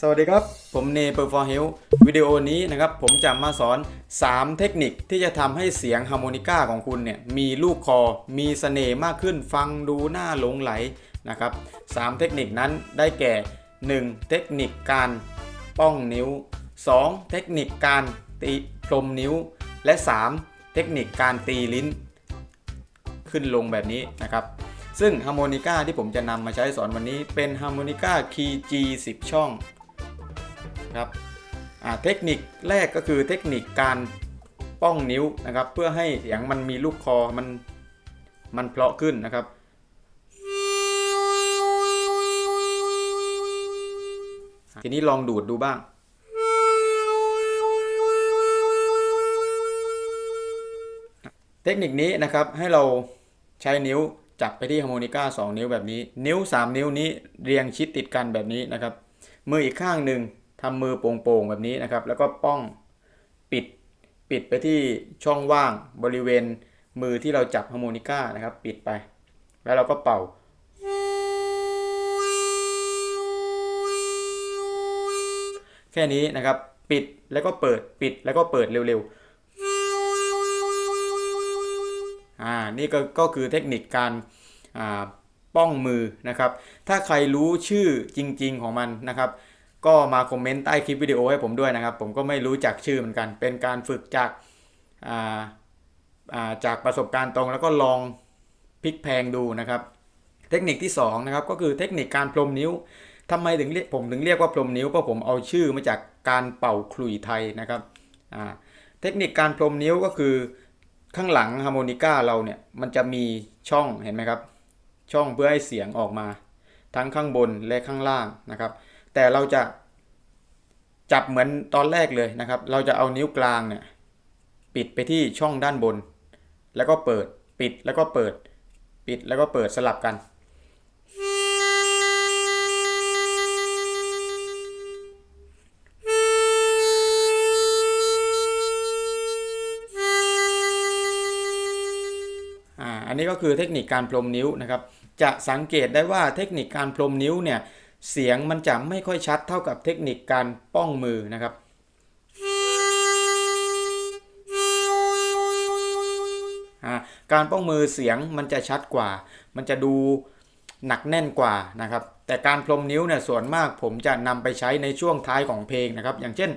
สวัสดีครับ ผมเนเปอร์ฟอร์เฮลวิดีโอนี้นะครับ ผมจะมาสอน 3 เทคนิคที่จะทำให้เสียงฮาร์โมนิก้าของคุณเนี่ย มีลูกคอ มีเสน่ห์มากขึ้น ฟังดูน่าหลงไหลนะครับ 3 เทคนิคนั้นได้แก่ 1. เทคนิคการป้องนิ้ว 2. เทคนิคการตีพรมนิ้ว และ 3. เทคนิคการตีลิ้น ขึ้นลงแบบนี้นะครับซึ่งฮาร์โมนิก้าที่ผมจะนำมาใช้สอนวันนี้เป็นฮาร์โมนิก้าคีย์ G 10 ช่อง ครับเทคนิคแรกก็คือเทคนิคการป้องนิ้วนะครับ เพื่อให้เสียงมันมีลูกคอมันมันเพราะขึ้นนะครับ ทีนี้ลองดูดดูบ้าง เทคนิคนี้นะครับให้เราใช้นิ้วจับไปที่ฮาร์โมนิก้า2 นิ้วแบบนี้ นิ้ว 3 นิ้วนี้เรียงชิดติดกันแบบนี้นะครับ มืออีกข้างหนึ่ง ทำมือโป่งๆแบบนี้นะครับ แล้วก็ป้องปิดปิดไปที่ช่องว่างบริเวณมือที่เราจับฮาร์โมนิก้านะครับ ปิดไป แล้วเราก็เป่า แค่นี้นะครับ ปิดแล้วก็เปิดปิดแล้วก็เปิดเร็วๆอ่านี่ก็ก็คือเทคนิคการอ่าป้องมือนะครับ ถ้าใครรู้ชื่อจริง ๆของมันนะครับ ก็มาคอมเมนต์ใต้คลิปวิดีโอให้ผมด้วยนะครับ ผมก็ไม่รู้จักชื่อเหมือนกัน เป็นการฝึกจากอ่าาจากประสบการณ์ตรง แล้วก็ลองพลิกแพงดูนะครับ เทคนิคที่2นะครับก็คือเทคนิคการพรมนิ้วทำไมถึงเรียกผมถึงเรียกว่าพรมนิ้วเพราะผมเอาชื่อมาจากการเป่าขลุ่ยไทยนะครับอ่าเทคนิคการพรมนิ้วก็คือข้างหลังฮาร์โมนิก้าเราเนี่ยมันจะมีช่องเห็นไหมครับ ช่องเพื่อให้เสียงออกมา ทั้งข้างบนและข้างล่างนะครับ แต่เราจะจับเหมือนตอนแรกเลยนะครับ เราจะเอานิ้วกลางเนี่ยปิดไปที่ช่องด้านบน แล้วก็เปิดปิดแล้วก็เปิด ปิดแล้วก็เปิดสลับกัน อันนี้ก็คือเทคนิคการพรมนิ้วนะครับ จะสังเกตได้ว่าเทคนิคการพรมนิ้วเนี่ย เสียงมันจะไม่ค่อยชัดเท่ากับเทคนิคการป้องมือนะครับการป้องมือเสียงมันจะชัดกว่า มันจะดูหนักแน่นกว่านะครับ แต่การพรมนิ้วเนี่ยส่วนมากผมจะนำไปใช้ในช่วงท้ายของเพลงนะครับ อย่างเช่น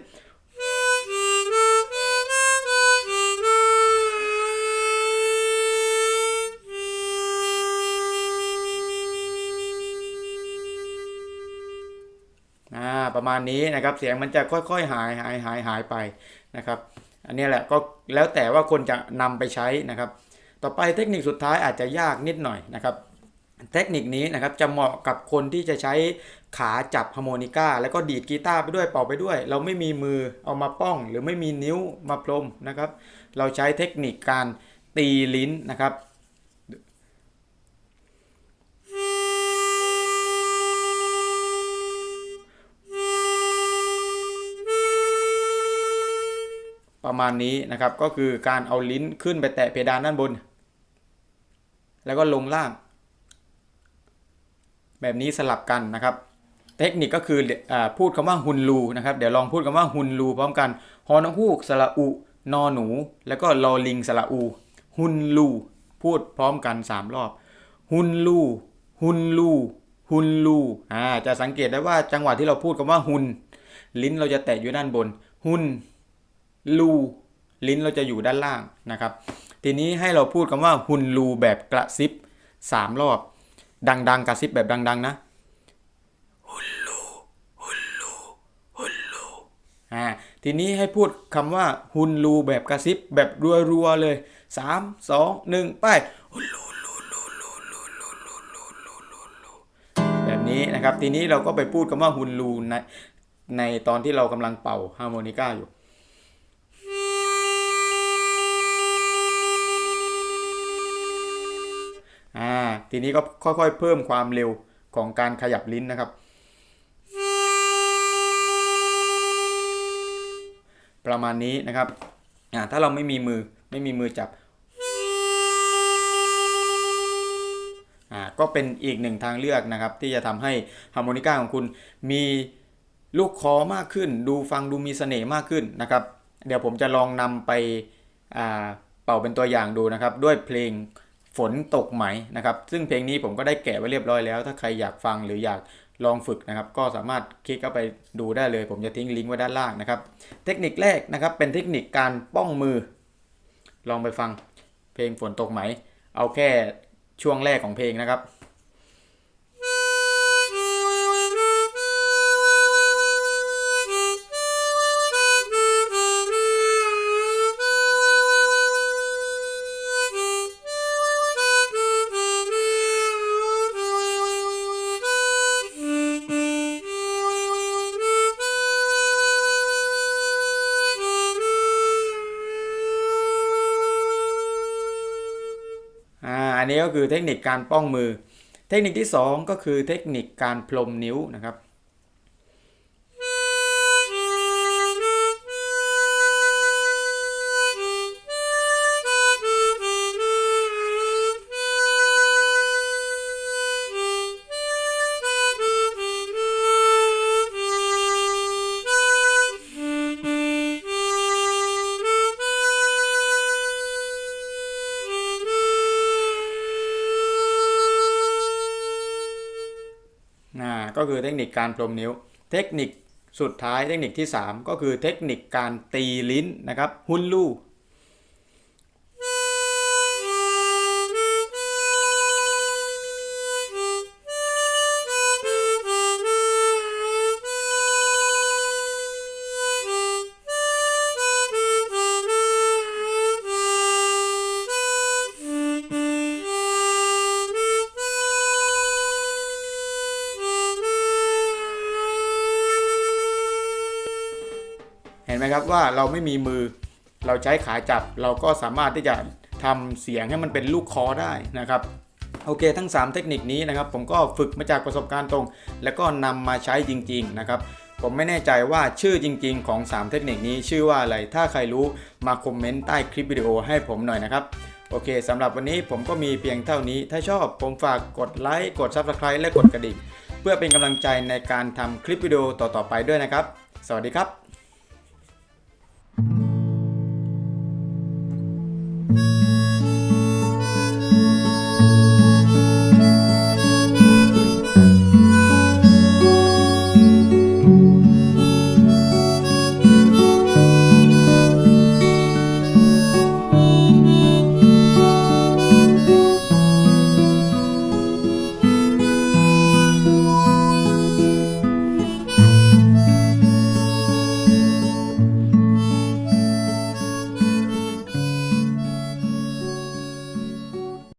ประมาณนี้นะครับเสียงมันจะค่อยๆหายหายหายหายไปนะครับ อันนี้แหละก็แล้วแต่ว่าคนจะนำไปใช้นะครับ ต่อไปเทคนิคสุดท้ายอาจจะยากนิดหน่อยนะครับเทคนิคนี้นะครับจะเหมาะกับคนที่จะใช้ขาจับฮาร์โมนิก้าแล้วก็ดีดกีตาร์ไปด้วยเป่าไปด้วย เราไม่มีมือเอามาป้อง หรือไม่มีนิ้วมาพรมนะครับ เราใช้เทคนิคการตีลิ้นนะครับ ประมาณนี้นะครับ ก็คือการเอาลิ้นขึ้นไปแตะเพดานด้านบน แล้วก็ลงล่าง แบบนี้สลับกันนะครับ เทคนิคก็คืออพูดคำว่าฮุนลูนะครับ เดี๋ยวลองพูดคำว่าฮุนลูพร้อมกันฮอนฮูกสระอุ นอหนู แล้วก็ลอลิงสระอูฮุนลูพูดพร้อมกัน 3 รอบฮุนลูฮุนลูฮุนลูอ่าจะสังเกตได้ว่าจังหวะที่เราพูดคำว่าฮุนลิ้นเราจะแตะอยู่ด้านบนฮุน ลูลิ้นเราจะอยู่ด้านล่างนะครับ ทีนี้ให้เราพูดคำว่าหุนลูแบบกระซิบ3รอบ ดังๆ กระซิบแบบดัง ๆ นะหุนลูหุนลูหุนลูอ่าทีนี้ให้พูดคำว่าหุนลูแบบกระซิบแบบรัวๆเลย 3 2 1 ไปหุนลูลูลูลูลูลูลูลูลูแบบนี้นะครับ ทีนี้เราก็ไปพูดคำว่าหุนลูในในตอนที่เรากำลังเป่าฮาร์โมนิก้าอยู่ ทีนี้ก็ค่อยๆ เพิ่มความเร็วของการขยับลิ้นนะครับ ประมาณนี้นะครับอ่าถ้าเราไม่มีมือไม่มีมือจับอ่าก็เป็นอีกหนึ่งทางเลือกนะครับ ที่จะทำให้ฮาร์โมนิก้าของคุณมีลูกคอมากขึ้น ดูฟังดูมีเสน่ห์มากขึ้นนะครับ เดี๋ยวผมจะลองนำไปอ่าเป่าเป็นตัวอย่างดูนะครับ ด้วยเพลง ฝนตกไหมนะครับซึ่งเพลงนี้ผมก็ได้แกะไว้เรียบร้อยแล้ว ถ้าใครอยากฟังหรืออยากลองฝึกนะครับ ก็สามารถคลิกเข้าไปดูได้เลย ผมจะทิ้งลิงก์ไว้ด้านล่างนะครับ เทคนิคแรกนะครับ เป็นเทคนิคการป้องมือ ลองไปฟังเพลงฝนตกไหม เอาแค่ช่วงแรกของเพลงนะครับ นนี้ก็คือเทคนิคการป้องมือ เทคนิคที่ 2 ก็คือเทคนิคการพรมนิ้วนะครับ ก็คือเทคนิคการพรมนิ้ว เทคนิคสุดท้ายเทคนิคที่ 3 ก็คือเทคนิคการตีลิ้นนะครับฮุนลู่ ครับว่าเราไม่มีมือ เราใช้ขาจับเราก็สามารถที่จะทำเสียงให้มันเป็นลูกคอได้นะครับโอเค ทั้ง 3 เทคนิคนี้นะครับ ผมก็ฝึกมาจากประสบการณ์ตรง แล้วก็นำมาใช้จริง ๆ นะครับ ผมไม่แน่ใจว่าชื่อจริง ๆ ของ 3 เทคนิคนี้ชื่อว่าอะไรถ้าใครรู้มาคอมเมนต์ใต้คลิปวิดีโอให้ผมหน่อยนะครับโอเคสำหรับวันนี้ผมก็มีเพียงเท่านี้ ถ้าชอบผมฝากกดไลค์กด Subscribe และกดกระดิ่งเพื่อเป็นกำลังใจในการทำคลิปวิดีโอต่อๆไปด้วยนะครับ สวัสดีครับ